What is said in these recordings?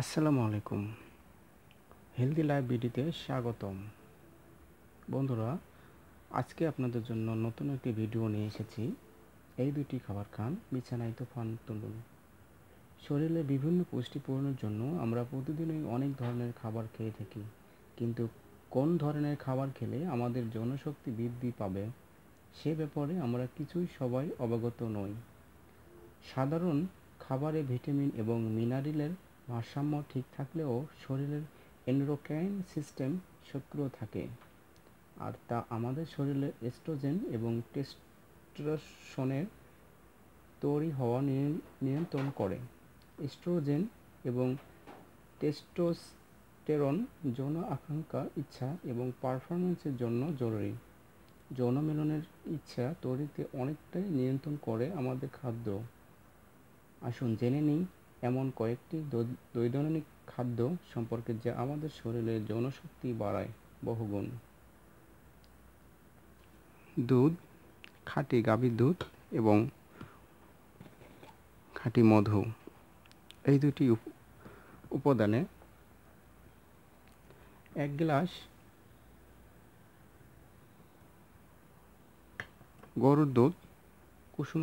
আসসালামু আলাইকুম। Healthy life বিডিতে স্বাগতম। বন্ধুরা, আজকে আপনাদের জন্য নতুন একটি ভিডিও নিয়ে এসেছি। এই দুটি খাবার খান বিছানায় তুফান তুলুন। শরীরে বিভিন্ন পুষ্টি পূরণের জন্য আমরা প্রতিদিনই অনেক ধরনের খাবার খেয়ে থাকি। কিন্তু কোন ধরনের খাবার খেলে আমাদের জনশক্তি বৃদ্ধি পাবে, সে ব্যাপারে আমরা কিছুই সবাই অবগত নই। সাধারণ খাবারে ভিটামিন এবং মিনারেলের ভারসাম্য ঠিক থাকলেও শরীরের এন্ডোক্রাইন সিস্টেম সক্রিয় থাকে। আর তা আমাদের শরীরে এস্ট্রোজেন এবং টেস্টোস্টেরনের তৈরি হওয়া নিয়ন্ত্রণ করে। এস্ট্রোজেন এবং টেস্টোস্টেরন যৌন আকাঙ্ক্ষা ইচ্ছা এবং পারফরমেন্সের জন্য জরুরি। যৌন মিলনের ইচ্ছা তৈরিতে অনেকটাই নিয়ন্ত্রণ করে আমাদের খাদ্য। আসুন জেনে নিই এমন কয়েকটি দৈনন্দিন খাদ্য সম্পর্কে যা আমাদের শরীরের যৌনশক্তি বাড়ায় বহুগুণ। দুধ, খাঁটি গাভীর দুধ এবং খাঁটি মধু এই দুটি উপাদানে এক গ্লাস গরুর দুধ, কুসুম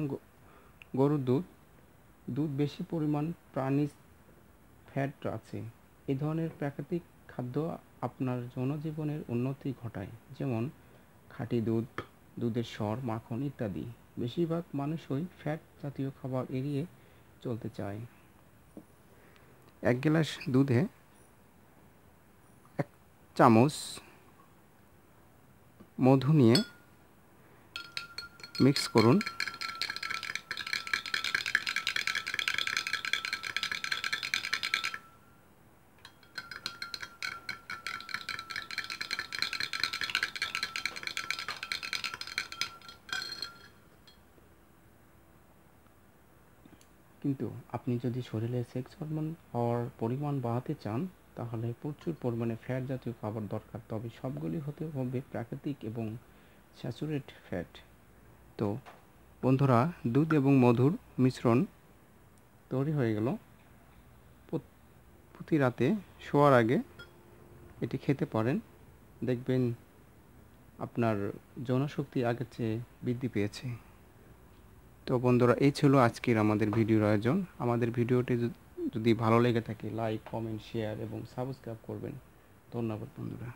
গরুর দুধ দুধ বেশি পরিমাণ প্রাণী ফ্যাট আছে। এ ধরনের প্রাকৃতিক খাদ্য আপনার জনজীবনের উন্নতি ঘটায়, যেমন খাঁটি দুধ, দুধের স্বর মাখন ইত্যাদি। বেশিরভাগ মানুষই ফ্যাট জাতীয় খাবার এড়িয়ে চলতে চায়। এক গ্লাস দুধে এক চামচ মধু নিয়ে মিক্স করুন। কিন্তু আপনি যদি শরীরে সেক্স হরমোন হওয়ার পরিমাণ বাড়াতে চান, তাহলে প্রচুর পরিমাণে ফ্যাট জাতীয় খাবার দরকার। তবে সবগুলি হতে হবে প্রাকৃতিক এবং স্যাচুরেট ফ্যাট তো বন্ধুরা, দুধ এবং মধুর মিশ্রণ তৈরি হয়ে গেল। প্রতি রাতে শোয়ার আগে এটি খেতে পারেন। দেখবেন আপনার জনশক্তি আগের চেয়ে বৃদ্ধি পেয়েছে। তো বন্ধুরা, এই ছিল আজকের আমাদের ভিডিওর আয়োজন। আমাদের ভিডিওটি যদি ভালো লেগে থাকে লাইক কমেন্ট শেয়ার এবং সাবস্ক্রাইব করবেন। ধন্যবাদ বন্ধুরা।